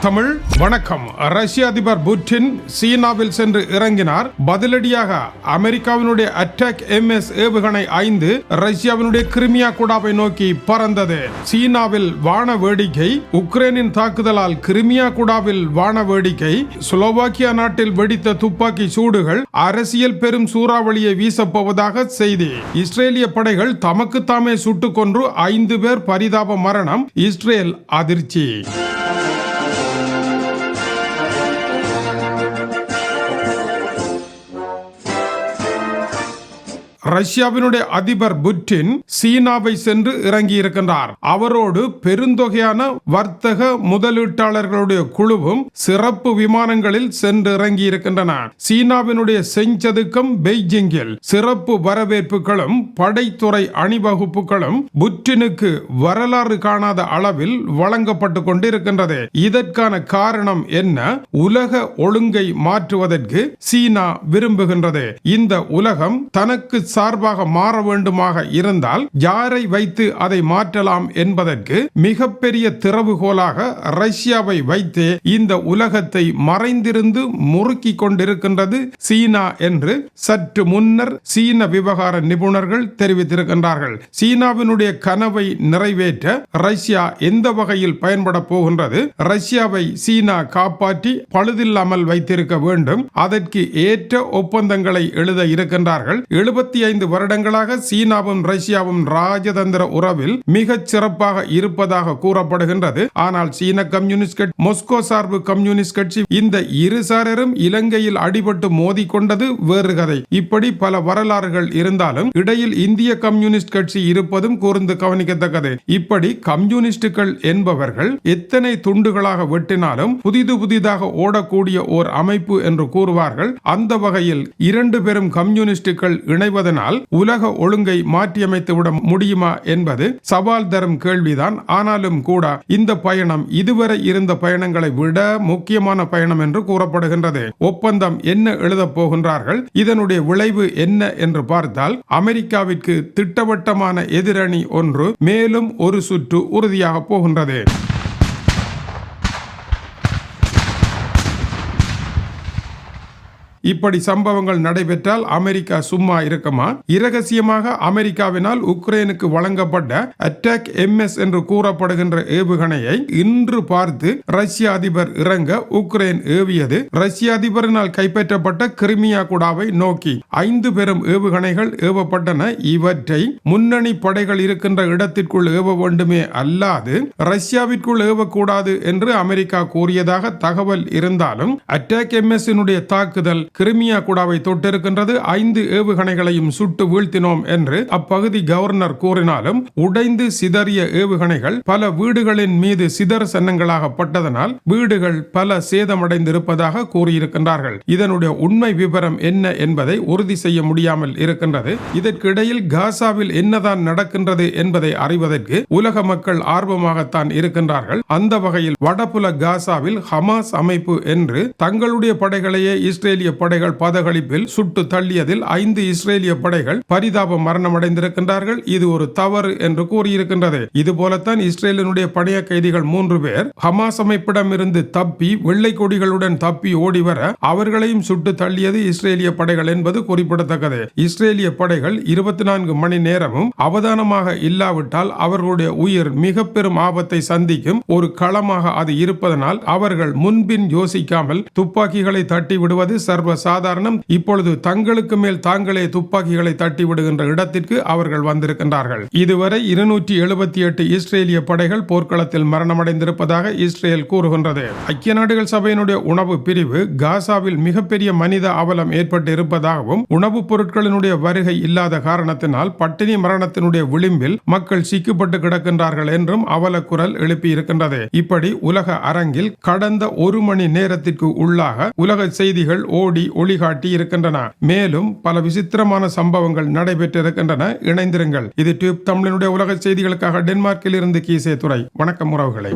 தமிழ் வணக்கம். ரஷ்ய அதிபர் புட்டின் சீனாவில் சென்று இறங்கினார். பதிலடியாக அமெரிக்காவினுடைய அட்டாக் எம்எஸ் ஏவுகணை ஐந்து ரஷ்யாவினுடைய கிரிமியா குடாவை நோக்கி பறந்தது. சீனாவில் வான வேடிக்கை உக்ரைனின் தாக்குதலால் கிரிமியா குடாவில் வான வேடிக்கை ஸ்லோவாக்கியா நாட்டில் வெடித்த துப்பாக்கி சூடுகள் அரசியல் பெரும் சூறாவளியை வீசப்போவதாக செய்தி. இஸ்ரேலிய படைகள் தமக்கு தாமே சுட்டுக் கொன்று ஐந்து பேர் பரிதாப மரணம் இஸ்ரேல் அதிர்ச்சி. ரஷ்யாவினுடைய அதிபர் புட்டின் சீனாவை சென்று இறங்கி இருக்கின்றார் அவரோடு பெருந்தொகையான வர்த்தக முதலீட்டாளர்களுடைய குழுவும் சிறப்பு விமானங்களில் சென்று இறங்கி இருக்கின்றன சீனாவினுடைய செஞ்சதுக்கம் பெய்ஜிங்கில் சிறப்பு வரவேற்புகளும் படைத்துறை அணிவகுப்புகளும் புட்டினுக்கு வரலாறு காணாத அளவில் வழங்கப்பட்டு கொண்டிருக்கின்றது. இதற்கான காரணம் என்ன? உலக ஒழுங்கை மாற்றுவதற்கு சீனா விரும்புகின்றது. இந்த உலகம் தனக்கு சார்பாக மாற வேண்டுமாக இருந்தால் யாரை வைத்து அதை மாற்றலாம் என்பதற்கு மிகப்பெரிய திறவுகோலாக ரஷ்யாவை வைத்தே இந்த உலகத்தை மறைந்திருந்து முறுக்கி கொண்டிருக்கின்றது சீனா என்று சற்று முன்னர் சீன விவகார நிபுணர்கள் தெரிவித்திருக்கின்றார்கள். சீனாவினுடைய கனவை நிறைவேற்ற ரஷ்யா எந்த வகையில் பயன்பட போகின்றது? ரஷ்யாவை சீனா காப்பாற்றி பழுதில்லாமல் வைத்திருக்க வேண்டும். அதற்கு ஏற்ற ஒப்பந்தங்களை எழுத இருக்கின்றார்கள். எழுபத்தி ஐந்து வருடங்களாக சீனாவும் ரஷ்யாவும் ராஜதந்திர உறவில் மிகச் சிறப்பாக இருப்பதாக கூறப்படுகின்றது. ஆனால் சீன கம்யூனிஸ்ட் கட்சி மொஸ்கோ சார்பு கம்யூனிஸ்ட் கட்சி இந்த இருசாரரும் இலங்கையில் அடிபட்டு மோதிக்கொண்டது வேறு கதை. இப்படி பல வரலாறுகள் இருந்தாலும் இடையில் இந்திய கம்யூனிஸ்ட் கட்சி இருப்பதும் கூர்ந்து கவனிக்கத்தக்கது. இப்படி கம்யூனிஸ்டுகள் என்பவர்கள் எத்தனை துண்டுகளாக வெட்டினாலும் புதிது புதிதாக ஓடக்கூடிய ஓர் அமைப்பு என்று கூறுவார்கள். அந்த வகையில் இரண்டு பெரும் கம்யூனிஸ்டுகள் இணைவதன் இணைவதனால் உலக ஒழுங்கை மாற்றியமைத்து விட முடியுமா என்பது சவால் தரும் கேள்விதான். ஆனாலும் கூட இந்த பயணம் இதுவரை இருந்த பயணங்களை விட முக்கியமான பயணம் என்று கூறப்படுகின்றது. ஒப்பந்தம் என்ன எழுதப் போகின்றார்கள்? இதனுடைய விளைவு என்ன என்று பார்த்தால் அமெரிக்காவிற்கு திட்டவட்டமான எதிரணி ஒன்று மேலும் ஒரு சுற்று உறுதியாக போகின்றது. இப்படி சம்பவங்கள் நடைபெற்றால் அமெரிக்கா சும்மா இருக்குமா? இரகசியமாக அமெரிக்காவினால் உக்ரைனுக்கு வழங்கப்பட்ட அட்டாக் எம்எஸ் என்று கூறப்படுகின்ற ஏவுகணையை இன்று பார்த்து ரஷ்ய அதிபர் இறங்க உக்ரைன் ஏவியது. ரஷ்ய அதிபரினால் கைப்பற்றப்பட்ட கிரிமியா குடாவை நோக்கி ஐந்து பெரும் ஏவுகணைகள் ஏவப்பட்டன. இவற்றை முன்னணி படைகள் இருக்கின்ற இடத்திற்குள் ஏவ வேண்டுமே அல்லாது ரஷ்யாவிற்குள் ஏவக்கூடாது என்று அமெரிக்கா கூறியதாக தகவல் இருந்தாலும் அட்டாக் எம்எஸ் தாக்குதல் கிரிமியா குடாவை தொட்டிருக்கின்றது. ஐந்து ஏவுகணைகளையும் சுட்டு வீழ்த்தினோம் என்று அப்பகுதி கவர்னர் கூறினாலும் உடைந்து சிதறிய ஏவுகணைகள் பல வீடுகளின் மீது சிதற சன்னங்களாக பட்டதனால் வீடுகள் பல சேதமடைந்திருப்பதாக கூறியிருக்கின்றார்கள். இதனுடைய உண்மை விவரம் என்ன என்பதை உறுதி செய்ய முடியாமல் இருக்கின்றது. இதற்கிடையில் காசாவில் என்னதான் நடக்கின்றது என்பதை அறிவதற்கு உலக மக்கள் ஆர்வமாகத்தான் இருக்கின்றார்கள். அந்த வகையில் வடபுல காசாவில் ஹமாஸ் அமைப்பு என்று தங்களுடைய படைகளையே இஸ்ரேலிய படைகள் பதகளிப்பில் சுட்டு தள்ளியதில் ஐந்து இஸ்ரேலிய படைகள் பரிதாப மரணமடைந்திருக்கின்றார்கள். இது ஒரு தவறு என்று கூறியிருக்கின்றது. இது போலத்தான் இஸ்ரேலினுடைய பணைய கைதிகள் மூன்று பேர் ஹமாஸ் அமைப்பிடம் இருந்து தப்பி வெள்ளை கொடிகளுடன் தப்பி ஓடி வர அவர்களையும் சுட்டு தள்ளியது இஸ்ரேலிய படைகள் என்பது குறிப்பிடத்தக்கது. இஸ்ரேலிய படைகள் இருபத்தி நான்கு மணி நேரமும் அவதானமாக இல்லாவிட்டால் அவர்களுடைய உயிர் மிக பெரும் ஆபத்தை சந்திக்கும் ஒரு களமாக அது இருப்பதனால் அவர்கள் முன்பின் யோசிக்காமல் துப்பாக்கிகளை தட்டி விடுவது சர்வ சாதாரணம். இப்பொழுது தங்களுக்கு மேல் தாங்களே துப்பாக்கிகளை தட்டி விடுகின்ற இடத்திற்கு அவர்கள் வந்திருக்கின்றார்கள். இதுவரை இருநூற்றி எழுபத்தி எட்டு இஸ்ரேலிய படைகள் போர்க்களத்தில் மரணமடைந்திருப்பதாக இஸ்ரேல் கூறுகின்றது. ஐக்கிய நாடுகள் சபையினுடைய உணவு பிரிவு காசாவில் மிகப்பெரிய மனித அவலம் ஏற்பட்டு இருப்பதாகவும் உணவுப் பொருட்களினுடைய வருகை இல்லாத காரணத்தினால் பட்டினி மரணத்தினுடைய விளிம்பில் மக்கள் சிக்கப்பட்டு கிடக்கின்றார்கள் என்றும் அவல எழுப்பி இருக்கின்றது இப்படி உலக அரங்கில் கடந்த ஒரு மணி நேரத்திற்கு உள்ளாக உலக செய்திகள் ஓடி ஒளிகாட்டி இருக்கின்றன. மேலும் பல விசித்திரமான சம்பவங்கள் நடைபெற்றிருக்கின்றன. இணைந்திருங்கள். இது டியூப் தமிழனுடைய உலக செய்திகளுக்காக டென்மார்க்கில் இருந்து கீசே துறை வணக்கம் உறவுகளை.